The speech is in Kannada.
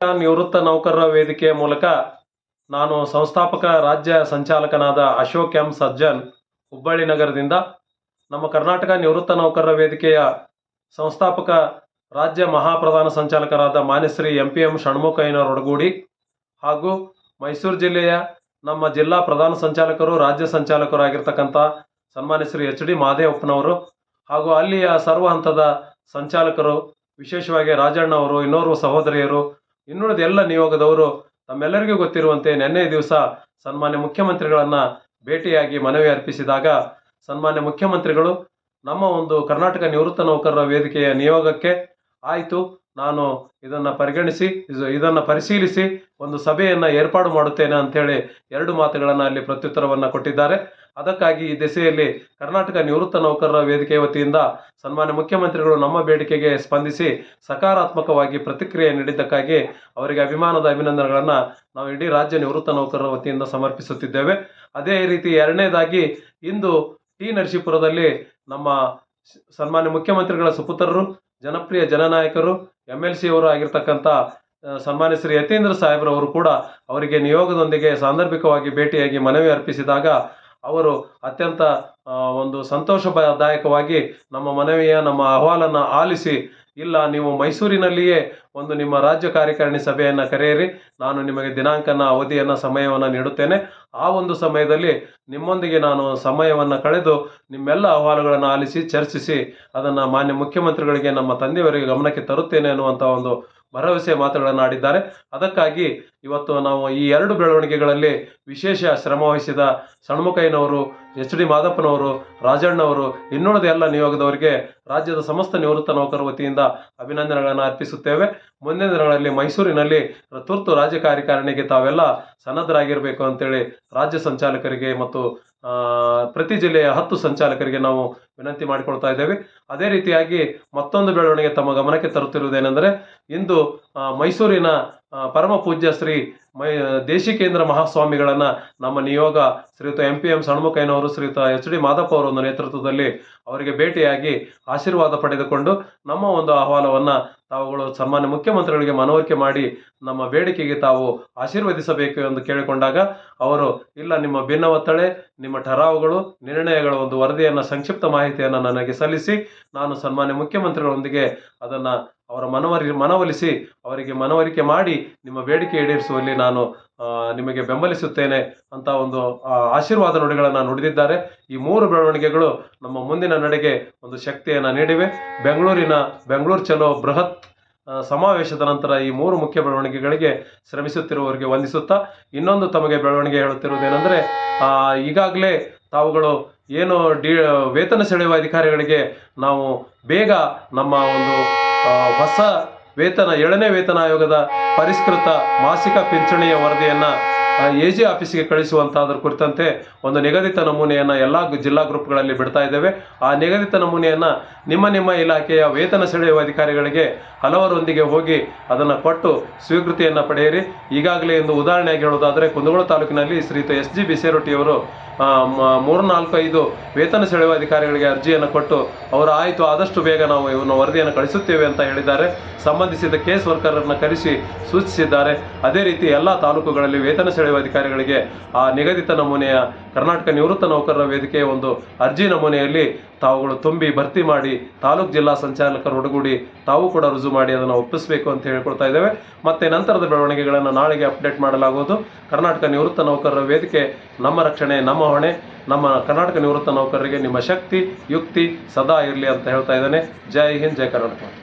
ನಿವೃತ್ತ ನೌಕರರ ವೇದಿಕೆಯ ಮೂಲಕ ನಾನು ಸಂಸ್ಥಾಪಕ ರಾಜ್ಯ ಸಂಚಾಲಕನಾದ ಅಶೋಕ್ ಎಂ ಸಜ್ಜನ್ ಹುಬ್ಬಳ್ಳಿ ನಗರದಿಂದ ನಮ್ಮ ಕರ್ನಾಟಕ ನಿವೃತ್ತ ನೌಕರರ ವೇದಿಕೆಯ ಸಂಸ್ಥಾಪಕ ರಾಜ್ಯ ಮಹಾಪ್ರಧಾನ ಸಂಚಾಲಕರಾದ ಮಾನ್ಯಶ್ರೀ ಎಂ ಪಿ ಎಂ ಷಣ್ಮುಖಯ್ಯನವರೊಡಗೂಡಿ ಹಾಗೂ ಮೈಸೂರು ಜಿಲ್ಲೆಯ ನಮ್ಮ ಜಿಲ್ಲಾ ಪ್ರಧಾನ ಸಂಚಾಲಕರು, ರಾಜ್ಯ ಸಂಚಾಲಕರು ಆಗಿರ್ತಕ್ಕಂಥ ಸನ್ಮಾನ್ಯ ಶ್ರೀ ಎಚ್ ಡಿ ಮಾದೇವಪ್ಪನವರು ಹಾಗೂ ಅಲ್ಲಿಯ ಸರ್ವ ಹಂತದ ಸಂಚಾಲಕರು, ವಿಶೇಷವಾಗಿ ರಾಜಣ್ಣ ಅವರು ಇನ್ನೋರ್ವ ಸಹೋದರಿಯರು ಇನ್ನುಳಿದ ಎಲ್ಲ ನಿಯೋಗದವರು ತಮ್ಮೆಲ್ಲರಿಗೂ ಗೊತ್ತಿರುವಂತೆ ನಿನ್ನೆ ದಿವಸ ಸನ್ಮಾನ್ಯ ಮುಖ್ಯಮಂತ್ರಿಗಳನ್ನು ಭೇಟಿಯಾಗಿ ಮನವಿ ಅರ್ಪಿಸಿದಾಗ ಸನ್ಮಾನ್ಯ ಮುಖ್ಯಮಂತ್ರಿಗಳು, ನಮ್ಮ ಒಂದು ಕರ್ನಾಟಕ ನಿವೃತ್ತ ನೌಕರರ ವೇದಿಕೆಯ ನಿಯೋಗಕ್ಕೆ ಆಯಿತು. ನಾನು ಇದನ್ನು ಪರಿಗಣಿಸಿ, ಇದು- ಇದನ್ನು ಪರಿಶೀಲಿಸಿ ಒಂದು ಸಭೆಯನ್ನು ಏರ್ಪಾಡು ಮಾಡುತ್ತೇನೆ ಅಂತೇಳಿ ಎರಡು ಮಾತುಗಳನ್ನು ಅಲ್ಲಿ ಪ್ರತ್ಯುತ್ತರವನ್ನು ಕೊಟ್ಟಿದ್ದಾರೆ. ಅದಕ್ಕಾಗಿ ಈ ದಿಸೆಯಲ್ಲಿ ಕರ್ನಾಟಕ ನಿವೃತ್ತ ನೌಕರರ ವೇದಿಕೆ ವತಿಯಿಂದ ಸನ್ಮಾನ್ಯ ಮುಖ್ಯಮಂತ್ರಿಗಳು ನಮ್ಮ ಬೇಡಿಕೆಗೆ ಸ್ಪಂದಿಸಿ ಸಕಾರಾತ್ಮಕವಾಗಿ ಪ್ರತಿಕ್ರಿಯೆ ನೀಡಿದ್ದಕ್ಕಾಗಿ ಅವರಿಗೆ ಅಭಿಮಾನದ ಅಭಿನಂದನೆಗಳನ್ನು ನಾವು ಇಡೀ ರಾಜ್ಯ ನಿವೃತ್ತ ನೌಕರರ ವತಿಯಿಂದ ಸಮರ್ಪಿಸುತ್ತಿದ್ದೇವೆ. ಅದೇ ರೀತಿ ಎರಡನೇದಾಗಿ ಇಂದು ಟಿ ನರಸೀಪುರದಲ್ಲಿ ನಮ್ಮ ಸನ್ಮಾನ್ಯ ಮುಖ್ಯಮಂತ್ರಿಗಳ ಸುಪುತ್ರರು, ಜನಪ್ರಿಯ ಜನನಾಯಕರು ಎಂ ಎಲ್ ಸಿ ಅವರು ಆಗಿರ್ತಕ್ಕಂಥ ಸನ್ಮಾನ್ಯ ಶ್ರೀ ಯತೀಂದ್ರ ಸಾಹೇಬ್ರವರು ಕೂಡ ಅವರಿಗೆ ನಿಯೋಗದೊಂದಿಗೆ ಸಾಂದರ್ಭಿಕವಾಗಿ ಭೇಟಿಯಾಗಿ ಮನವಿ ಅರ್ಪಿಸಿದಾಗ ಅವರು ಅತ್ಯಂತ ಒಂದು ಸಂತೋಷದಾಯಕವಾಗಿ ನಮ್ಮ ಮನವಿಯ, ನಮ್ಮ ಅಹವಾಲನ್ನು ಆಲಿಸಿ, ಇಲ್ಲ, ನೀವು ಮೈಸೂರಿನಲ್ಲಿಯೇ ಒಂದು ನಿಮ್ಮ ರಾಜ್ಯ ಕಾರ್ಯಕಾರಿಣಿ ಸಭೆಯನ್ನು ಕರೆಯಿರಿ, ನಾನು ನಿಮಗೆ ದಿನಾಂಕನ, ಅವಧಿಯನ್ನು, ಸಮಯವನ್ನು ನೀಡುತ್ತೇನೆ. ಆ ಒಂದು ಸಮಯದಲ್ಲಿ ನಿಮ್ಮೊಂದಿಗೆ ನಾನು ಸಮಯವನ್ನು ಕಳೆದು ನಿಮ್ಮೆಲ್ಲ ಅಹವಾಲುಗಳನ್ನು ಆಲಿಸಿ, ಚರ್ಚಿಸಿ, ಅದನ್ನು ಮಾನ್ಯ ಮುಖ್ಯಮಂತ್ರಿಗಳಿಗೆ, ನಮ್ಮ ತಂದೆಯವರಿಗೆ ಗಮನಕ್ಕೆ ತರುತ್ತೇನೆ ಅನ್ನುವಂಥ ಒಂದು ಭರವಸೆ ಮಾತುಗಳನ್ನು ಆಡಿದ್ದಾರೆ ಅದಕ್ಕಾಗಿ ಇವತ್ತು ನಾವು ಈ ಎರಡು ಬೆಳವಣಿಗೆಗಳಲ್ಲಿ ವಿಶೇಷ ಶ್ರಮ ವಹಿಸಿದ ಸಣ್ಮುಖಯ್ಯನವರು, ಎಚ್ ಡಿ ಮಾದಪ್ಪನವರು, ರಾಜಣ್ಣವರು, ಇನ್ನುಳಿದ ಎಲ್ಲ ನಿಯೋಗದವರಿಗೆ ರಾಜ್ಯದ ಸಮಸ್ತ ನಿವೃತ್ತ ನೌಕರ ವತಿಯಿಂದ ಅಭಿನಂದನೆಗಳನ್ನು ಅರ್ಪಿಸುತ್ತೇವೆ. ಮುಂದಿನ ದಿನಗಳಲ್ಲಿ ಮೈಸೂರಿನಲ್ಲಿ ತುರ್ತು ರಾಜ್ಯ ಕಾರ್ಯಕಾರಿಣಿಗೆ ತಾವೆಲ್ಲ ಸನ್ನದ್ಧರಾಗಿರಬೇಕು ಅಂತೇಳಿ ರಾಜ್ಯ ಸಂಚಾಲಕರಿಗೆ ಮತ್ತು ಪ್ರತಿ ಜಿಲ್ಲೆಯ ಹತ್ತು ಸಂಚಾಲಕರಿಗೆ ನಾವು ವಿನಂತಿ ಮಾಡಿಕೊಳ್ತಾ ಇದ್ದೇವೆ. ಅದೇ ರೀತಿಯಾಗಿ ಮತ್ತೊಂದು ಬೆಳವಣಿಗೆ ತಮ್ಮ ಗಮನಕ್ಕೆ ತರುತ್ತಿರುವುದೇನೆಂದರೆ, ಇಂದು ಮೈಸೂರಿನ ಪರಮ ಪೂಜ್ಯ ಶ್ರೀ ಮೈ ದೇಶಿಕೇಂದ್ರ ಮಹಾಸ್ವಾಮಿಗಳನ್ನು ನಮ್ಮ ನಿಯೋಗ ಶ್ರೀಯುತ ಎಂ ಪಿ ಎಂ ಸಣ್ಮುಖಯ್ಯನವರು, ಶ್ರೀಯುತ ಎಚ್ ಡಿ ಮಾದಪ್ಪ ಅವರ ಒಂದು ನೇತೃತ್ವದಲ್ಲಿ ಅವರಿಗೆ ಭೇಟಿಯಾಗಿ ಆಶೀರ್ವಾದ ಪಡೆದುಕೊಂಡು ನಮ್ಮ ಒಂದು ಅಹವಾಲವನ್ನು ತಾವುಗಳು ಸನ್ಮಾನ್ಯ ಮುಖ್ಯಮಂತ್ರಿಗಳಿಗೆ ಮನವರಿಕೆ ಮಾಡಿ ನಮ್ಮ ಬೇಡಿಕೆಗೆ ತಾವು ಆಶೀರ್ವದಿಸಬೇಕು ಎಂದು ಕೇಳಿಕೊಂಡಾಗ ಅವರು, ಇಲ್ಲ, ನಿಮ್ಮ ಭಿನ್ನವತ್ತಳೆ ನಿಮ್ಮ ಠರಾವುಗಳು, ನಿರ್ಣಯಗಳ ಒಂದು ವರದಿಯನ್ನು, ಸಂಕ್ಷಿಪ್ತ ಮಾಹಿತಿಯನ್ನು ನನಗೆ ಸಲ್ಲಿಸಿ, ನಾನು ಸನ್ಮಾನ್ಯ ಮುಖ್ಯಮಂತ್ರಿಗಳೊಂದಿಗೆ ಅದನ್ನು ಅವರ ಮನವರಿ, ಮನವೊಲಿಸಿ, ಅವರಿಗೆ ಮನವರಿಕೆ ಮಾಡಿ, ನಿಮ್ಮ ಬೇಡಿಕೆ ಈಡೇರಿಸುವಲ್ಲಿ ನಾನು ನಿಮಗೆ ಬೆಂಬಲಿಸುತ್ತೇನೆ ಅಂತ ಒಂದು ಆಶೀರ್ವಾದ ನುಡಿಗಳನ್ನು ನುಡಿದಿದ್ದಾರೆ. ಈ ಮೂರು ಬೆಳವಣಿಗೆಗಳು ನಮ್ಮ ಮುಂದಿನ ನಡೆಗೆ ಒಂದು ಶಕ್ತಿಯನ್ನು ನೀಡಿವೆ. ಬೆಂಗಳೂರಿನ ಬೆಂಗಳೂರು ಚಲೋ ಬೃಹತ್ ಸಮಾವೇಶದ ನಂತರ ಈ ಮೂರು ಮುಖ್ಯ ಬೆಳವಣಿಗೆಗಳಿಗೆ ಶ್ರಮಿಸುತ್ತಿರುವವರಿಗೆ ವಂದಿಸುತ್ತಾ, ಇನ್ನೊಂದು ತಮಗೆ ಬೆಳವಣಿಗೆ ಹೇಳುತ್ತಿರುವುದೇನೆಂದರೆ ಈಗಾಗಲೇ ತಾವುಗಳು ಏನು ಡಿ, ವೇತನ ಸೆಳೆಯುವ ಅಧಿಕಾರಿಗಳಿಗೆ ನಾವು ಬೇಗ ನಮ್ಮ ಒಂದು ಹೊಸ ವೇತನ, ಏಳನೇ ವೇತನ ಆಯೋಗದ ಪರಿಷ್ಕೃತ ಮಾಸಿಕ ಪಿಂಚಣಿಯ ವರದಿಯನ್ನು ಎ ಜಿ ಆಫೀಸಿಗೆ ಕಳಿಸುವಂತಾದ್ರ ಕುರಿತಂತೆ ಒಂದು ನಿಗದಿತ ನಮೂನೆಯನ್ನು ಎಲ್ಲ ಜಿಲ್ಲಾ ಗ್ರೂಪ್ಗಳಲ್ಲಿ ಬಿಡ್ತಾ ಇದ್ದೇವೆ. ಆ ನಿಗದಿತ ನಮೂನೆಯನ್ನು ನಿಮ್ಮ ನಿಮ್ಮ ಇಲಾಖೆಯ ವೇತನ ಸೆಳೆಯುವ ಅಧಿಕಾರಿಗಳಿಗೆ ಹಲವರೊಂದಿಗೆ ಹೋಗಿ ಅದನ್ನು ಕೊಟ್ಟು ಸ್ವೀಕೃತಿಯನ್ನು ಪಡೆಯಿರಿ. ಈಗಾಗಲೇ ಎಂದು ಉದಾಹರಣೆಯಾಗಿ ಹೇಳೋದಾದರೆ ಕುಂದಗೋಳ ತಾಲೂಕಿನಲ್ಲಿ ಶ್ರೀಯುತ ಎಸ್ ಜಿ ಬಿಸೇರೊಟ್ಟಿಯವರು ಮೂರು ನಾಲ್ಕೈದು ವೇತನ ಸೆಳೆಯುವ ಅಧಿಕಾರಿಗಳಿಗೆ ಅರ್ಜಿಯನ್ನು ಕೊಟ್ಟು ಅವರು ಆಯಿತು, ಆದಷ್ಟು ಬೇಗ ನಾವು ಇವನ್ನ ವರದಿಯನ್ನು ಕಳಿಸುತ್ತೇವೆ ಅಂತ ಹೇಳಿದ್ದಾರೆ. ಸಂಬಂಧಿಸಿದ ಕೇಸ್ ವರ್ಕರನ್ನು ಕರೆಸಿ ಸೂಚಿಸಿದ್ದಾರೆ. ಅದೇ ರೀತಿ ಎಲ್ಲ ತಾಲೂಕುಗಳಲ್ಲಿ ವೇತನ ಸೆಳೆಯುವ ಅಧಿಕಾರಿಗಳಿಗೆ ಆ ನಿಗದಿತ ನಮೂನೆಯ ಕರ್ನಾಟಕ ನಿವೃತ್ತ ನೌಕರರ ವೇದಿಕೆಯ ಒಂದು ಅರ್ಜಿ ನಮೂನೆಯಲ್ಲಿ ತಾವುಗಳು ತುಂಬಿ ಭರ್ತಿ ಮಾಡಿ ತಾಲೂಕು ಜಿಲ್ಲಾ ಸಂಚಾಲಕರು ಒಡಗೂಡಿ ತಾವು ಕೂಡ ರುಜು ಮಾಡಿ ಅದನ್ನು ಒಪ್ಪಿಸಬೇಕು ಅಂತ ಹೇಳ್ಕೊಳ್ತಾ ಇದ್ದೇವೆ. ಮತ್ತೆ ನಂತರದ ಬೆಳವಣಿಗೆಗಳನ್ನು ನಾಳೆಗೆ ಅಪ್ಡೇಟ್ ಮಾಡಲಾಗುವುದು. ಕರ್ನಾಟಕ ನಿವೃತ್ತ ನೌಕರರ ವೇದಿಕೆ ನಮ್ಮ ರಕ್ಷಣೆ, ನಮ್ಮ ಹೊಣೆ ನಮ್ಮ ಕರ್ನಾಟಕ ನಿವೃತ್ತ ನೌಕರರಿಗೆ ನಿಮ್ಮ ಶಕ್ತಿ, ಯುಕ್ತಿ ಸದಾ ಇರಲಿ ಅಂತ ಹೇಳ್ತಾ ಇದ್ದೇನೆ. ಜೈ ಹಿಂದ್, ಜೈ ಕರ್ನಾಟಕ.